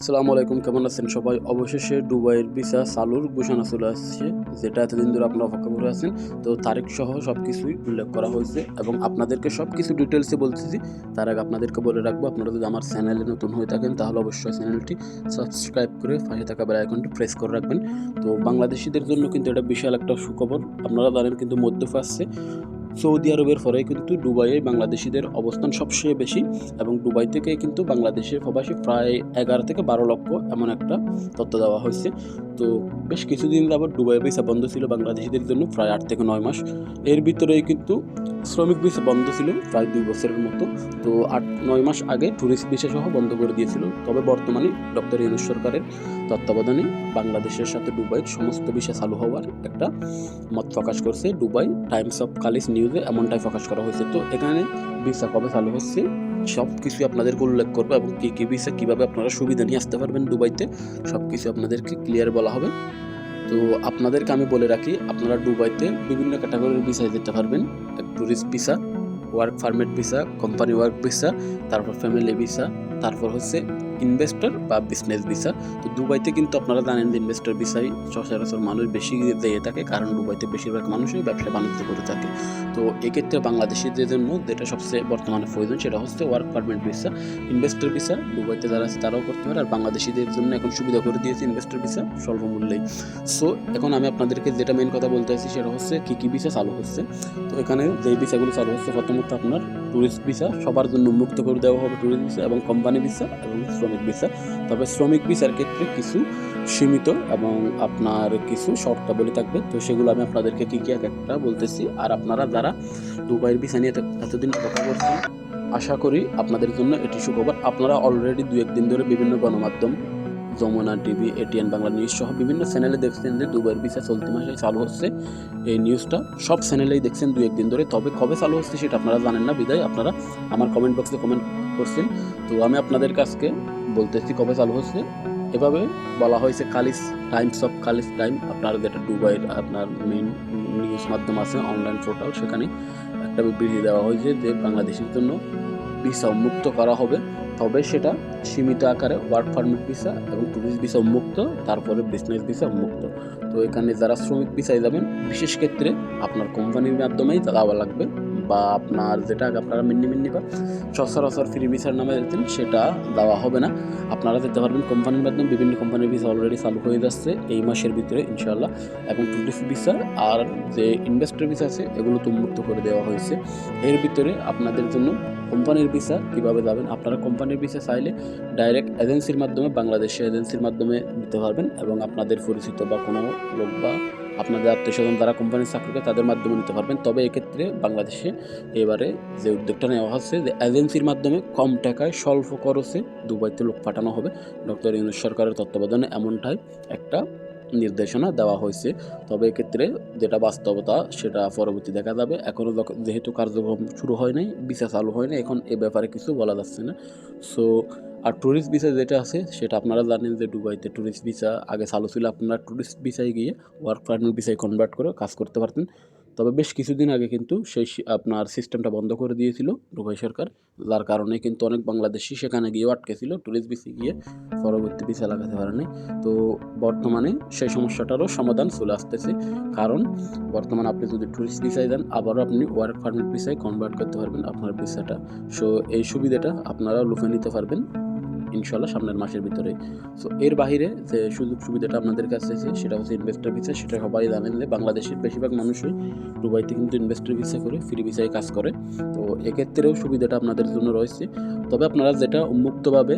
আসসালামু আলাইকুম, কেমন আছেন সবাই? অবশেষে দুবাইয়ের ভিসা চালুর ঘোষণা চলে আসছে, যেটা এতদিন ধরে আপনারা অপেক্ষা করে আছেন। তো তারিখ সহ সব কিছুই উল্লেখ করা হয়েছে এবং আপনাদেরকে সব কিছু ডিটেলসে বলতেছি তার আগে আপনাদেরকে বলে রাখব, আপনারা যদি আমার চ্যানেলে নতুন হয়ে থাকেন, তাহলে অবশ্যই চ্যানেলটি সাবস্ক্রাইব করে পাশে থাকা বেল আইকনটি প্রেস করে রাখবেন। তো বাংলাদেশিদের জন্য কিন্তু এটা বিশাল একটা সুখবর, আপনারা জানেন কিন্তু মধ্যে আসছে সৌদি আরবের পরে কিন্তু দুবাইয়ে বাংলাদেশিদের অবস্থান সবচেয়ে বেশি এবং দুবাই থেকে কিন্তু বাংলাদেশের প্রবাসী প্রায় এগারো থেকে বারো লক্ষ এমন একটা তথ্য দেওয়া হয়েছে। তো বেশ কিছুদিন আবার দুবাই ভিসা বন্ধ ছিল বাংলাদেশিদের জন্য, প্রায় আট থেকে নয় মাস। এর ভিতরেই কিন্তু শ্রমিক ভিসা বন্ধ ছিল প্রায় দুই বছরের মতো। তো আট, নয় মাস আগে ট্যুরিস্ট ভিসা সহ বন্ধ করে দিয়েছিল। তবে বর্তমানে ডক্টর ইউনুস সরকারের তত্ত্বাবধানে বাংলাদেশের সাথে দুবাইয়ের সমস্ত ভিসা চালু হওয়ার একটা মত প্রকাশ করছে। দুবাই টাইমস অফ কালিস নিউজে এমনটাই প্রকাশ করা হয়েছে। তো এখানে ভিসা কবে চালু হচ্ছে সব কিছু আপনাদেরকে উল্লেখ করব এবং কী কী ভিসা কীভাবে আপনারা সুবিধা নিয়ে আসতে পারবেন দুবাইতে সব কিছু আপনাদেরকে ক্লিয়ার বলা হবে। তো আপনাদেরকে আমি বলে রাখি, আপনারা দুবাইতে বিভিন্ন ক্যাটাগরির ভিসা যেতে পারবেন। Tourist visa work permit visa company work visa তারপর ফ্যামিলি ভিসা তারপর হচ্ছে ইনভেস্টর বা বিজনেস ভিসা তো দুবাইতে কিন্তু আপনারা জানেন যে ইনভেস্টর ভিসাই সচরাচর মানুষ বেশি দিয়ে থাকে, কারণ দুবাইতে বেশিরভাগ মানুষই ব্যবসা বাণিজ্য করে থাকে। তো এক্ষেত্রে বাংলাদেশিদের জন্য যেটা সবচেয়ে বর্তমানে প্রয়োজন সেটা হচ্ছে work permit visa investor visa দুবাইতে যারা আছে তারাও করতে পারে, আর বাংলাদেশিদের জন্য এখন সুবিধা করে দিয়েছে ইনভেস্টর ভিসা স্বল্প মূল্যেই। সো এখন আমি আপনাদেরকে যেটা মেন কথা বলতে চাইছি সেটা হচ্ছে কী কী ভিসা চালু হচ্ছে। তো এখানে যে ভিসাগুলো চালু হচ্ছে প্রথমত আপনার ট্যুরিস্ট ভিসা সবার জন্য মুক্ত করে দেওয়া হবে ট্যুরিস্ট ভিসা এবং কোম্পানি ভিসা এবং শ্রমিক ভিসা তবে শ্রমিক ভিসার ক্ষেত্রে কিছু সীমিত এবং আপনার কিছু শর্তাবলী থাকবে। তো সেগুলো আমি আপনাদেরকে কী কী এক একটা বলতেছি। আর আপনারা যারা দুবাইয়ের ভিসা নিয়ে এত- এতদিন অপেক্ষা করছেন আশা করি আপনাদের জন্য এটি সুখবর। আপনারা অলরেডি দু একদিন ধরে বিভিন্ন গণমাধ্যম, Jamuna TV ATN Bangla news সহ বিভিন্ন চ্যানেলে দেখছেন যে দুবাইয়ের ভিসা চলতি মাসে চালু হচ্ছে। এই নিউজটা সব চ্যানেলেই দেখছেন দু একদিন ধরে। তবে কবে চালু হচ্ছে সেটা আপনারা জানেন না। বিদায়, আপনারা আমার কমেন্ট বক্সে কমেন্ট করছেন। তো আমি আপনাদের কাছকে বলতেছি কবে চালু হচ্ছে। এভাবে বলা হয়েছে Khaleej Times of Khaleej Time. আপনার যেটা দুবাইয়ের আপনার মেইন নিউজ মাধ্যম আছে অনলাইন পোর্টাল সেখানে একটা বিবৃতি দেওয়া হয়েছে যে বাংলাদেশের জন্য ভিসা উন্মুক্ত করা হবে। তবে সেটা সীমিত আকারে ওয়ার্ক পারমিট ভিসা এবং ট্যুরিস্ট ভিসা উন্মুক্ত তারপরে বিজনেস ভিসা উন্মুক্ত তো এখানে যারা শ্রমিক ভিসায় যাবেন, বিশেষ ক্ষেত্রে আপনার কোম্পানির মাধ্যমেই যাওয়া লাগবে। বা আপনার যেটা আপনারা মিন্নি মিন্নি বা সচরাচর ফ্রি ভিসার নামে যেতেন, সেটা দেওয়া হবে না। আপনারা যেতে পারবেন কোম্পানির মাধ্যমে, বিভিন্ন কোম্পানির ভিসা অলরেডি চালু হয়ে যাচ্ছে এই মাসের ভিতরে ইনশাল্লাহ এবং টুরিস্ট ভিসা আর যে ইনভেস্টর ভিসা আছে, এগুলো তো উন্মুক্ত করে দেওয়া হয়েছে। এর ভিতরে আপনাদের জন্য কোম্পানির ভিসা কীভাবে যাবেন, আপনারা কোম্পানির ভিসা চাইলে ডাইরেক্ট এজেন্সির মাধ্যমে বাংলাদেশের এজেন্সির মাধ্যমে নিতে পারবেন। এবং আপনাদের পরিচিত বা কোনো লোক বা আপনাদের আত্মীয় স্বজন যারা কোম্পানির চাকরি করে তাদের মাধ্যমে নিতে পারবেন। তবে এক্ষেত্রে বাংলাদেশে এবারে যে উদ্যোগটা নেওয়া হচ্ছে, যে এজেন্সির মাধ্যমে কম টাকায় স্বল্প খরচে দুবাইতে লোক পাঠানো হবে। ডক্টর ইউনুস সরকারের তত্ত্বাবধানে এমনটাই একটা নির্দেশনা দেওয়া হয়েছে। তবে এক্ষেত্রে যেটা বাস্তবতা, সেটা পরবর্তী দেখা যাবে। এখনও যেহেতু কার্যক্রম শুরু হয় নাই ভিসা চালু হয় না এখন এ ব্যাপারে কিছু বলা যাচ্ছে না। সো আর ট্যুরিস্ট ভিসা যেটা আছে, সেটা আপনারা জানেন যে দুবাইতে ট্যুরিস্ট ভিসা আগে চালু ছিল আপনারা ট্যুরিস্ট ভিসায় গিয়ে ওয়ার্ক পারমিট ভিসায় কনভার্ট করে কাজ করতে পারতেন। তবে বেশ কিছুদিন আগে কিন্তু সেই আপনার সিস্টেমটা বন্ধ করে দিয়েছিল দুবাই সরকার, যার কারণে কিন্তু অনেক বাংলাদেশি সেখানে গিয়ে আটকেছিল ট্যুরিস্ট ভিসে গিয়ে পরবর্তী ভিসা লাগাতে পারেনি। তো বর্তমানে সেই সমস্যাটারও সমাধান চলে আসতেছে। কারণ বর্তমানে আপনি যদি ট্যুরিস্ট ভিসায় যান, আবারও আপনি ওয়ার্ক পারমিট ভিসায় কনভার্ট করতে পারবেন আপনার ভিসাটা সো এই সুবিধাটা আপনারা লুফে নিতে পারবেন। ইনশাল্লাহ সামনের মাসের ভিতরে। সো এর বাহিরে যে সুযোগ সুবিধাটা আপনাদের কাছে আছে, সেটা হচ্ছে ইনভেস্টার ভিসা সেটা সবাই জানেন যে বাংলাদেশের বেশিরভাগ মানুষই দুবাইতে কিন্তু ইনভেস্টার ভিসা করে ফ্রি ভিসায় কাজ করে। তো এক্ষেত্রেও সুবিধাটা আপনাদের জন্য রয়েছে। তবে আপনারা যেটা উন্মুক্তভাবে